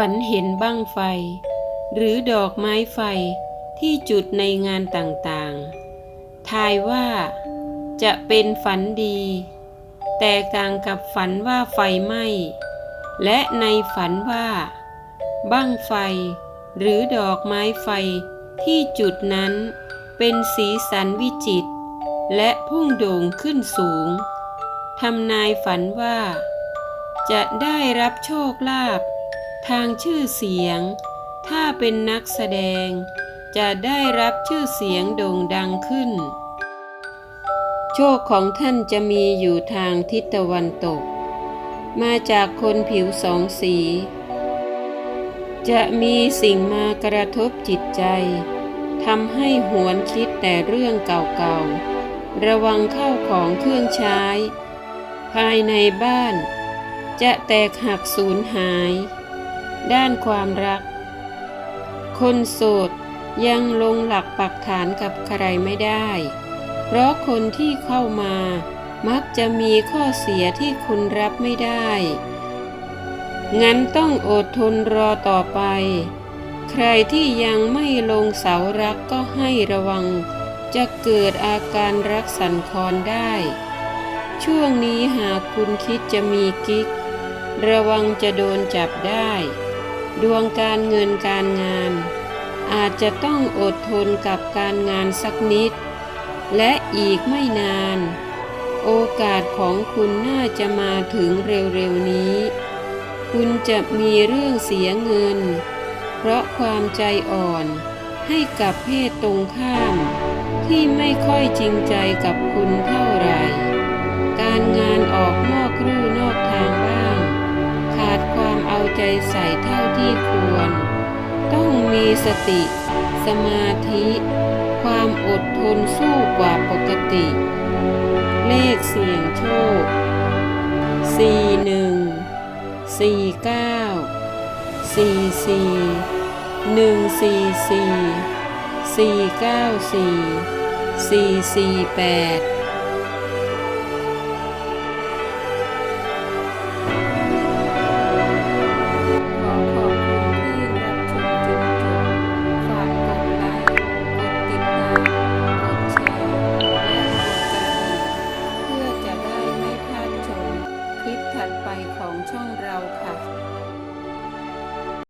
ฝันเห็นบั้งไฟ หรือดอกไม้ไฟที่จุดในงานต่างๆ ทายว่าจะเป็นฝันดี แตกต่างกับฝันว่าไฟไหม้ และในฝันว่า บั้งไฟ หรือดอกไม้ไฟที่จุดนั้นเป็นสีสันวิจิตรและพุ่งโด่งขึ้นสูงทำนายฝันว่า จะได้รับโชคลาภ ทางชื่อเสียง ถ้าเป็นนักแสดง จะได้รับชื่อเสียงโด่งดังขึ้น โชคของท่านจะมีอยู่ทางทิศตะวันตก มาจากคนผิวสองสี จะมีสิ่งมากระทบจิตใจทำให้หวนคิดแต่เรื่องเก่าๆ ระวังเข้าของเครื่องใช้ ภายในบ้าน จะแตกหักสูญหาย ด้านความรัก คนโสดยังลงหลักปักฐานกับใครไม่ได้ เพราะคนที่เข้ามามักจะมีข้อเสียที่คุณรับไม่ได้ งั้นต้องอดทนรอต่อไป ใครที่ยังไม่ลงเสารักก็ให้ระวัง จะเกิดอาการรักสันคอนได้ ช่วงนี้หากคุณคิดจะมีกิ๊ก ระวังจะโดนจับได้ ดวงการเงินการงาน อาจจะต้องอดทนกับการงานสักนิด และอีกไม่นาน โอกาสของคุณน่าจะมาถึงเร็วๆนี้ คุณจะมีเรื่องเสียเงิน เพราะความใจอ่อนให้กับเพศตรงข้าม ที่ไม่ค่อยจริงใจกับคุณเท่าไหร่ เอาใจใส่เท่าที่ควร ต้องมีสติ สมาธิ ความอดทนสู้กว่าปกติ เลขเสี่ยงโชค 4 1 4 9 4 4 144 494 448ัดไปของช่องเราค่ะ